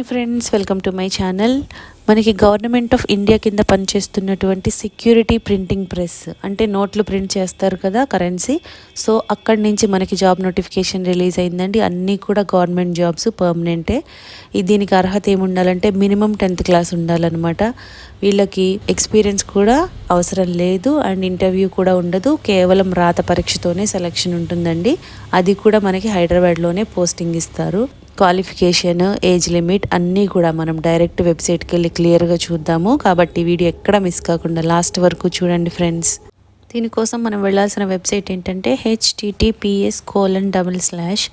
Hi friends welcome to my channel. మనకి government of India కింద పనిచేస్తున్నటువంటి సెక్యూరిటీ ప్రింటింగ్ ప్రెస్ అంటే నోట్లు ప్రింట్ చేస్తారు కదా కరెన్సీ. సో అక్కడి నుంచి మనకి జాబ్ నోటిఫికేషన్ రిలీజ్ అయిందండి. అన్నీ కూడా గవర్నమెంట్ జాబ్స్ పర్మనెంటే. దీనికి అర్హత ఏముండాలంటే మినిమం టెన్త్ క్లాస్ ఉండాలన్నమాట. వీళ్ళకి ఎక్స్పీరియన్స్ కూడా అవసరం లేదు అండ్ ఇంటర్వ్యూ కూడా ఉండదు. కేవలం రాత పరీక్షతోనే సెలక్షన్ ఉంటుందండి. అది కూడా మనకి హైదరాబాద్లోనే పోస్టింగ్ ఇస్తారు. క్వాలిఫికేషన్ ఏజ్ లిమిట్ అన్నీ కూడా మనం డైరెక్ట్ వెబ్సైట్కి వెళ్ళి క్లియర్గా చూద్దాము. కాబట్టి వీడియో ఎక్కడ మిస్ కాకుండా లాస్ట్ వరకు చూడండి ఫ్రెండ్స్ దీనికోసం మనం వెళ్ళాల్సిన వెబ్సైట్ ఏంటంటే HTTPS colon double slash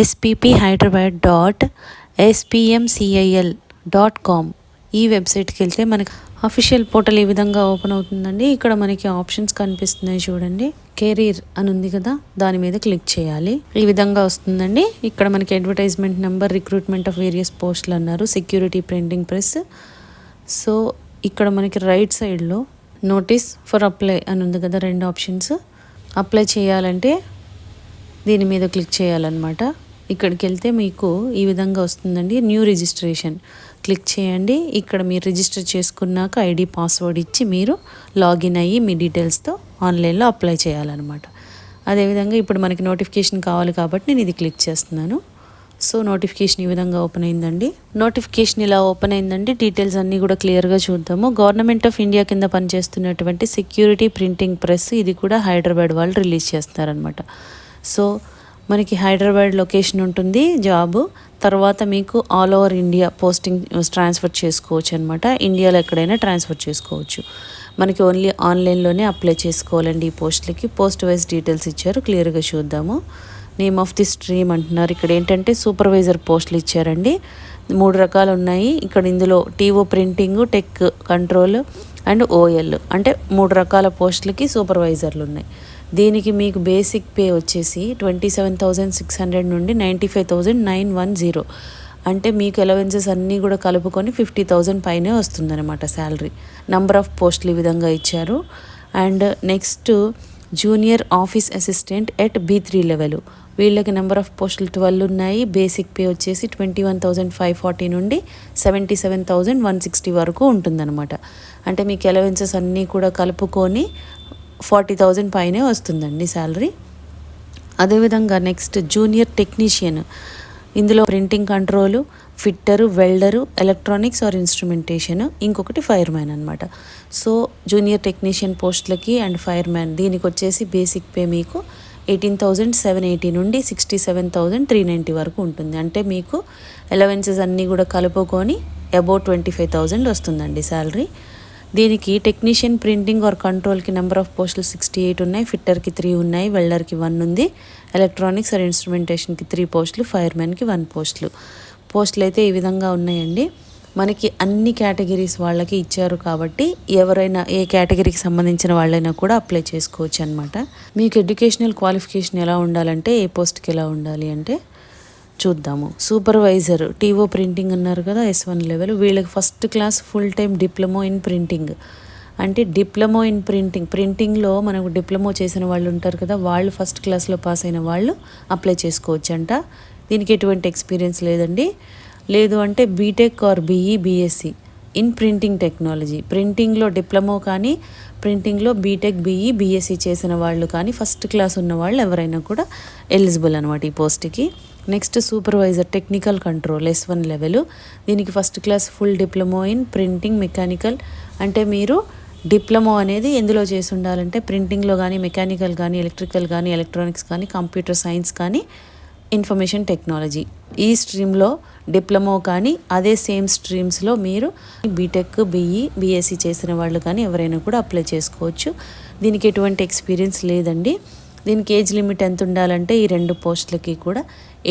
SPP Hyderabad dot SPMCIL dot com ఈ వెబ్సైట్కి వెళ్తే మనకి అఫీషియల్ పోర్టల్ ఈ విధంగా ఓపెన్ అవుతుందండి? ఇక్కడ మనకి ఆప్షన్స్ కనిపిస్తున్నాయి చూడండి. కెరీర్ అని ఉంది కదా దాని మీద క్లిక్ చేయాలి. ఈ విధంగా వస్తుందండి. ఇక్కడ మనకి advertisement number recruitment of various పోస్టులు అన్నారు సెక్యూరిటీ ప్రింటింగ్ ప్రెస్. సో ఇక్కడ మనకి రైట్ సైడ్లో నోటీస్ ఫర్ అప్లై అని ఉంది కదా రెండు ఆప్షన్స్. అప్లై చేయాలంటే దీని మీద క్లిక్ చేయాలన్నమాట. ఇక్కడికి వెళ్తే మీకు ఈ విధంగా వస్తుందండి న్యూ రిజిస్ట్రేషన్. క్లిక్ చేయండి. ఇక్కడ మీరు రిజిస్టర్ చేసుకున్నాక ఐడి పాస్వర్డ్ ఇచ్చి మీరు లాగిన్ అయ్యి మీ డీటెయిల్స్తో ఆన్లైన్లో అప్లై చేయాలన్నమాట. అదేవిధంగా ఇప్పుడు మనకి నోటిఫికేషన్ కావాలి కాబట్టి నేను ఇది క్లిక్ చేస్తున్నాను. సో నోటిఫికేషన్ ఈ విధంగా ఓపెన్ అయిందండి. నోటిఫికేషన్ ఇలా ఓపెన్ అయిందండి. డీటెయిల్స్ అన్నీ కూడా క్లియర్గా చూద్దాము. గవర్నమెంట్ ఆఫ్ ఇండియా కింద పనిచేస్తున్నటువంటి సెక్యూరిటీ ప్రింటింగ్ ప్రెస్ ఇది కూడా హైదరాబాద్ వాళ్ళు రిలీజ్ చేస్తారనమాట సో మనకి హైదరాబాద్ లొకేషన్ ఉంటుంది జాబ్. తర్వాత మీకు all over India posting transfer చేసుకోవచ్చు అనమాట ఇండియాలో ఎక్కడైనా ట్రాన్స్ఫర్ చేసుకోవచ్చు. మనకి ఓన్లీ ఆన్లైన్లోనే అప్లై చేసుకోవాలండి ఈ పోస్టులకి. పోస్ట్ వైజ్ డీటెయిల్స్ ఇచ్చారు క్లియర్గా చూద్దాము. నేమ్ ఆఫ్ ది స్ట్రీమ్ అంటున్నారు. ఇక్కడ ఏంటంటే సూపర్వైజర్ పోస్టులు ఇచ్చారండి. మూడు రకాలు ఉన్నాయి. ఇక్కడ ఇందులో TO printing tech control and OL. అంటే మూడు రకాల పోస్టులకి సూపర్వైజర్లు ఉన్నాయి. దీనికి మీకు బేసిక్ పే వచ్చేసి twenty seven thousand six hundred నుండి ninety five thousand nine one zero అంటే మీకు అలవెన్సెస్ అన్నీ కూడా కలుపుకొని ఫిఫ్టీ థౌజండ్ పైనే వస్తుందన్నమాట శాలరీ నంబర్ ఆఫ్ పోస్టులు ఈ విధంగా ఇచ్చారు. And next junior office assistant at B three level వీళ్ళకి నెంబర్ ఆఫ్ పోస్టులు ట్వెల్వ్ ఉన్నాయి. బేసిక్ పే వచ్చేసి twenty one thousand five forty నుండి seventy seven thousand one sixty వరకు ఉంటుందన్నమాట. అంటే మీకు అలవెన్సెస్ అన్నీ కూడా కలుపుకొని ఫార్టీ థౌజండ్ పైనే వస్తుందండి శాలరీ. అదేవిధంగా నెక్స్ట్ జూనియర్ టెక్నీషియన్. ఇందులో printing control fitter welder electronics or instrumentation ఇంకొకటి ఫైర్ మ్యాన్ అనమాట సో జూనియర్ టెక్నీషియన్ పోస్టులకి అండ్ ఫైర్ మ్యాన్ దీనికి వచ్చేసి బేసిక్ పే మీకు ఎయిటీన్ థౌజండ్ సెవెన్ ఎయిటీ నుండి sixty seven thousand three ninety వరకు ఉంటుంది. అంటే మీకు ఎలవెన్సెస్ అన్నీ కూడా కలుపుకొని అబౌట్ ట్వంటీ ఫైవ్ థౌజండ్ వస్తుందండి శాలరీ. దీనికి టెక్నీషియన్ ప్రింటింగ్ ఆర్ కంట్రోల్కి నెంబర్ ఆఫ్ పోస్టులు సిక్స్టీ ఎయిట్ ఉన్నాయి ఫిట్టర్కి త్రీ ఉన్నాయి వెల్డర్కి వన్ ఉంది ఎలక్ట్రానిక్స్ ఆర్ ఇన్స్ట్రుమెంటేషన్కి త్రీ పోస్టులు ఫైర్మెన్కి వన్ పోస్టులు. పోస్టులు అయితే ఈ విధంగా ఉన్నాయండి. మనకి అన్ని కేటగిరీస్ వాళ్ళకి ఇచ్చారు కాబట్టి ఎవరైనా ఏ కేటగిరీకి సంబంధించిన వాళ్ళైనా కూడా అప్లై చేసుకోవచ్చు అనమాట మీకు ఎడ్యుకేషనల్ క్వాలిఫికేషన్ ఎలా ఉండాలంటే ఏ పోస్ట్కి ఎలా ఉండాలి అంటే చూద్దాము. సూపర్వైజర్ టీఓ ప్రింటింగ్ అన్నారు కదా ఎస్ వన్ లెవెల్ వీళ్ళకి first class full time diploma in printing. అంటే డిప్లొమో ఇన్ ప్రింటింగ్. ప్రింటింగ్లో మనకు డిప్లొమో చేసిన వాళ్ళు ఉంటారు కదా వాళ్ళు ఫస్ట్ క్లాస్లో పాస్ అయిన వాళ్ళు అప్లై చేసుకోవచ్చు అంట దీనికి ఎటువంటి ఎక్స్పీరియన్స్ లేదండి. లేదు అంటే BTech or BE BSc in printing technology. ప్రింటింగ్లో diploma కానీ ప్రింటింగ్లో బీటెక్ బీఈ బీఎస్సీ చేసిన వాళ్ళు కానీ ఫస్ట్ క్లాస్ ఉన్న వాళ్ళు ఎవరైనా కూడా ఎలిజిబుల్ అనమాట ఈ పోస్ట్కి. Next supervisor technical control S one level దీనికి first class full diploma in printing mechanical అంటే మీరు డిప్లొమో అనేది ఎందులో చేసి ఉండాలంటే ప్రింటింగ్లో కానీ మెకానికల్ కానీ ఎలక్ట్రికల్ కానీ ఎలక్ట్రానిక్స్ కానీ కంప్యూటర్ సైన్స్ కానీ ఇన్ఫర్మేషన్ టెక్నాలజీ ఈ స్ట్రీమ్లో డిప్లొమో కానీ అదే సేమ్ స్ట్రీమ్స్లో మీరు బీటెక్ బీఈ బీఎస్సీ చేసిన వాళ్ళు కానీ ఎవరైనా కూడా అప్లై చేసుకోవచ్చు. దీనికి ఎటువంటి ఎక్స్పీరియన్స్ లేదండి. దీనికి ఏజ్ లిమిట్ ఎంత ఉండాలంటే ఈ రెండు పోస్టులకి కూడా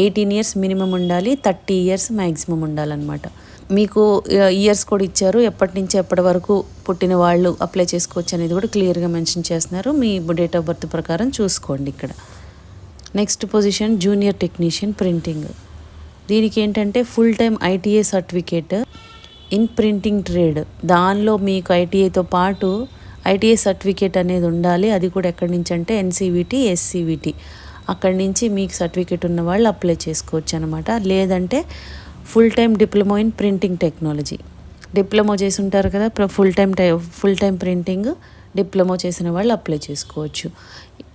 ఎయిటీన్ ఇయర్స్ మినిమం ఉండాలి థర్టీ ఇయర్స్ మ్యాక్సిమం ఉండాలన్నమాట. మీకు ఇయర్స్ కూడా ఇచ్చారు. ఎప్పటి నుంచి ఎప్పటి వరకు పుట్టిన వాళ్ళు అప్లై చేసుకోవచ్చు అనేది కూడా క్లియర్గా మెన్షన్ చేస్తున్నారు. మీ డేట్ ఆఫ్ బర్త్ ప్రకారం చూసుకోండి ఇక్కడ. Next position junior technician printing. దీనికి ఏంటంటే full time ITA certificate in printing trade. దానిలో మీకు ఐటీఐతో పాటు ఐటీఐ సర్టిఫికేట్ అనేది ఉండాలి. అది కూడా ఎక్కడి నుంచి అంటే ఎన్సీవిటీ ఎస్సీవిటీ అక్కడి నుంచి మీకు సర్టిఫికేట్ ఉన్న వాళ్ళు అప్లై చేసుకోవచ్చు అనమాట లేదంటే full time diploma in printing technology. Diploma చేసి ఉంటారు కదా ఫుల్ టైం టై ఫుల్ టైం ప్రింటింగ్ డిప్లొమా చేసిన వాళ్ళు అప్లై చేసుకోవచ్చు.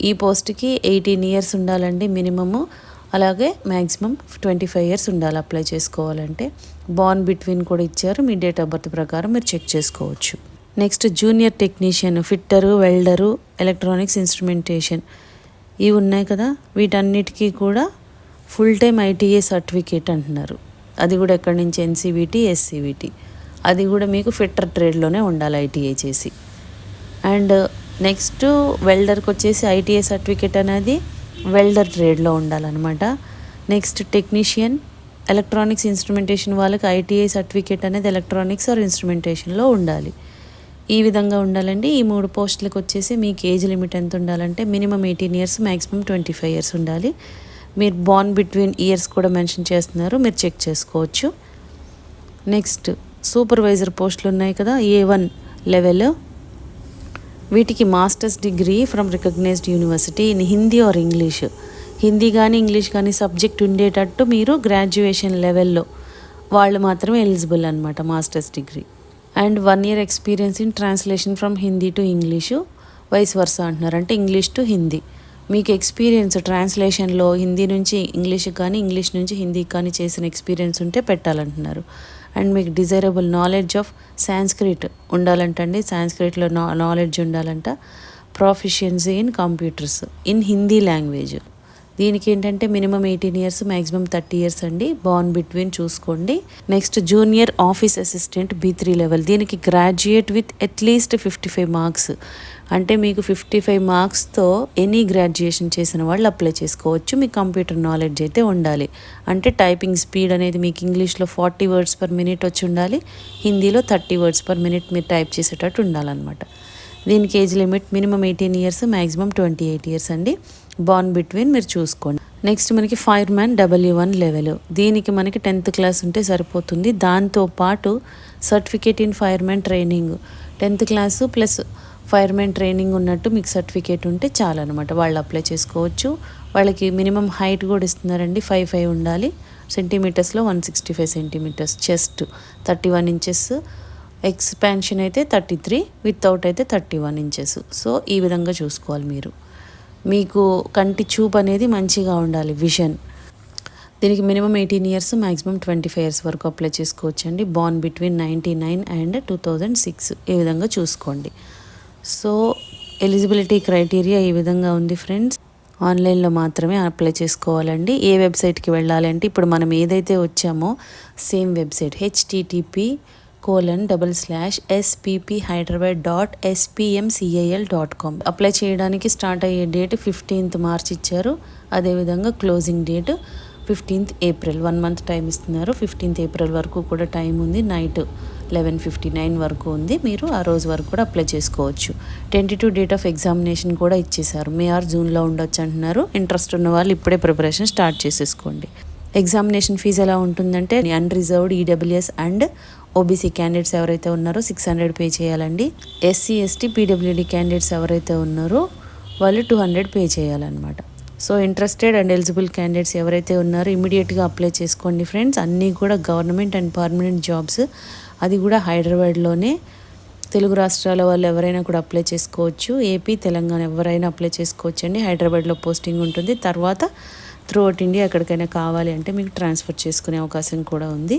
ఈ పోస్ట్కి ఎయిటీన్ ఇయర్స్ ఉండాలండి మినిమము. అలాగే మ్యాక్సిమం ట్వంటీ ఫైవ్ ఇయర్స్ ఉండాలి అప్లై చేసుకోవాలంటే. బాన్ బిట్వీన్ కూడా ఇచ్చారు. మీ డేట్ ఆఫ్ బర్త్ ప్రకారం మీరు చెక్ చేసుకోవచ్చు. Next junior technician fitter welder electronics instrumentation. ఇవి ఉన్నాయి కదా? వీటన్నిటికీ కూడా ఫుల్ టైం ఐటీఏ సర్టిఫికేట్ అంటున్నారు. అది కూడా ఎక్కడి నుంచి? ఎన్సీవిటీ ఎస్సీవిటీ అది కూడా మీకు ఫిట్టర్ ట్రేడ్లోనే ఉండాలి ఐటీఐ చేసి. అండ్ నెక్స్ట్ వెల్డర్కి వచ్చేసి ఐటీఏ సర్టిఫికేట్ అనేది వెల్డర్ ట్రేడ్లో ఉండాలన్నమాట. నెక్స్ట్ టెక్నీషియన్ ఎలక్ట్రానిక్స్ ఇన్స్ట్రుమెంటేషన్ వాళ్ళకి ఐటీఐ సర్టిఫికేట్ అనేది ఎలక్ట్రానిక్స్ ఆర్ ఇన్స్ట్రుమెంటేషన్లో ఉండాలి. ఈ విధంగా ఉండాలండి. ఈ మూడు పోస్టులకు వచ్చేసి మీకు ఏజ్ లిమిట్ ఎంత ఉండాలంటే minimum eighteen years maximum twenty five years ఉండాలి. మీరు బాన్ బిట్వీన్ ఇయర్స్ కూడా మెన్షన్ చేస్తున్నారు. మీరు చెక్ చేసుకోవచ్చు. నెక్స్ట్ సూపర్వైజర్ పోస్టులు ఉన్నాయి కదా ఏ వన్ లెవెల్. వీటికి masters degree from recognised university in Hindi or English. Hindi కానీ ఇంగ్లీష్ కానీ సబ్జెక్ట్ ఉండేటట్టు మీరు గ్రాడ్యుయేషన్ లెవెల్లో వాళ్ళు మాత్రమే ఎలిజిబుల్ అనమాట masters degree. And one year experience in translation from Hindi to English vice versa అంటున్నారు. అంటే ఇంగ్లీష్ టు హిందీ. మీకు ఎక్స్పీరియన్స్ ట్రాన్స్లేషన్లో హిందీ నుంచి ఇంగ్లీష్ కానీ ఇంగ్లీష్ నుంచి హిందీ కానీ చేసిన ఎక్స్పీరియన్స్ ఉంటే పెట్టాలంటున్నారు. అండ్ మీకు డిజైరబుల్ నాలెడ్జ్ ఆఫ్ సాంస్క్రిట్ ఉండాలంటండి. సాంస్క్రిట్లో నా నాలెడ్జ్ ఉండాలంట. Proficiency in computers in Hindi language. దీనికి ఏంటంటే minimum eighteen years maximum thirty years అండి. బాన్ బిట్వీన్ చూసుకోండి. Next junior office assistant B three level దీనికి graduate with at least fifty five marks అంటే మీకు ఫిఫ్టీ ఫైవ్ మార్క్స్తో any graduation చేసిన వాళ్ళు అప్లై చేసుకోవచ్చు. మీ కంప్యూటర్ నాలెడ్జ్ అయితే ఉండాలి. అంటే టైపింగ్ స్పీడ్ అనేది మీకు ఇంగ్లీష్లో ఫార్టీ వర్డ్స్ పర్ మినిట్ వచ్చి ఉండాలి. హిందీలో థర్టీ వర్డ్స్ పర్ మినిట్ మీరు టైప్ చేసేటట్టు ఉండాలన్నమాట. దీనికి age limit minimum eighteen years maximum twenty eight years అండి. బాన్ బిట్వీన్ మీరు చూసుకోండి. నెక్స్ట్ మనకి fire man W one level దీనికి మనకి టెన్త్ క్లాస్ ఉంటే సరిపోతుంది. దాంతో పాటు certificate in fire man training tenth class plus fire man training ఉన్నట్టు మీకు సర్టిఫికేట్ ఉంటే చాలన్నమాట. వాళ్ళు అప్లై చేసుకోవచ్చు. వాళ్ళకి మినిమం హైట్ కూడా ఇస్తున్నారండి. ఫైవ్ ఫైవ్ ఉండాలి. సెంటీమీటర్స్లో one sixty five centimetres chest thirty one inches expansion అయితే థర్టీ త్రీ వితౌట్ అయితే థర్టీ వన్ ఇంచెస్ సో ఈ విధంగా చూసుకోవాలి మీరు. మీకు కంటి చూపు అనేది మంచిగా ఉండాలి విజన్ దీనికి minimum eighteen years maximum twenty five years వరకు అప్లై చేసుకోవచ్చండి. Born between ninety nine and two thousand six ఈ విధంగా చూసుకోండి. సో ఎలిజిబిలిటీ క్రైటీరియా ఈ విధంగా ఉంది ఫ్రెండ్స్ ఆన్లైన్లో మాత్రమే అప్లై చేసుకోవాలండి. ఏ వెబ్సైట్కి వెళ్ళాలంటే ఇప్పుడు మనం ఏదైతే వచ్చామో same website HTTP colon double slash SPP Hyderabad dot SPMCIL dot com apply చేయడానికి స్టార్ట్ అయ్యే డేట్ ఫిఫ్టీన్త్ మార్చ్ ఇచ్చారు. అదేవిధంగా closing date fifteenth April one month time ఇస్తున్నారు. ఫిఫ్టీన్త్ ఏప్రిల్ వరకు కూడా టైం ఉంది. నైట్ లెవెన్ ఫిఫ్టీ నైన్ వరకు ఉంది. మీరు ఆ రోజు వరకు కూడా అప్లై చేసుకోవచ్చు. Twenty two date of examination కూడా ఇచ్చేసారు మే ఆర్ జూన్లో ఉండొచ్చు అంటున్నారు. ఇంట్రెస్ట్ ఉన్న వాళ్ళు ఇప్పుడే ప్రిపరేషన్ స్టార్ట్ చేసేసుకోండి. ఎగ్జామినేషన్ ఫీజు ఎలా ఉంటుందంటే unreserved EWS and OBC candidates ఎవరైతే ఉన్నారో సిక్స్ హండ్రెడ్ పే చేయాలండి. ఎస్సీ ఎస్టీ పీడబ్ల్యూడీ క్యాండిడేట్స్ ఎవరైతే ఉన్నారో వాళ్ళు టూ హండ్రెడ్ పే చేయాలన్నమాట. So interested and eligible candidates ఎవరైతే ఉన్నారో ఇమీడియట్గా అప్లై చేసుకోండి ఫ్రెండ్స్ అన్నీ కూడా గవర్నమెంట్ అండ్ పర్మనెంట్ జాబ్స్ అది కూడా హైదరాబాద్లోనే తెలుగు రాష్ట్రాల వాళ్ళు ఎవరైనా కూడా అప్లై చేసుకోవచ్చు. ఏపీ తెలంగాణ ఎవరైనా అప్లై చేసుకోవచ్చు అండి హైదరాబాద్లో పోస్టింగ్ ఉంటుంది. తర్వాత త్రూ అవుట్ ఇండియా ఎక్కడికైనా కావాలి అంటే మీకు ట్రాన్స్ఫర్ చేసుకునే అవకాశం కూడా ఉంది.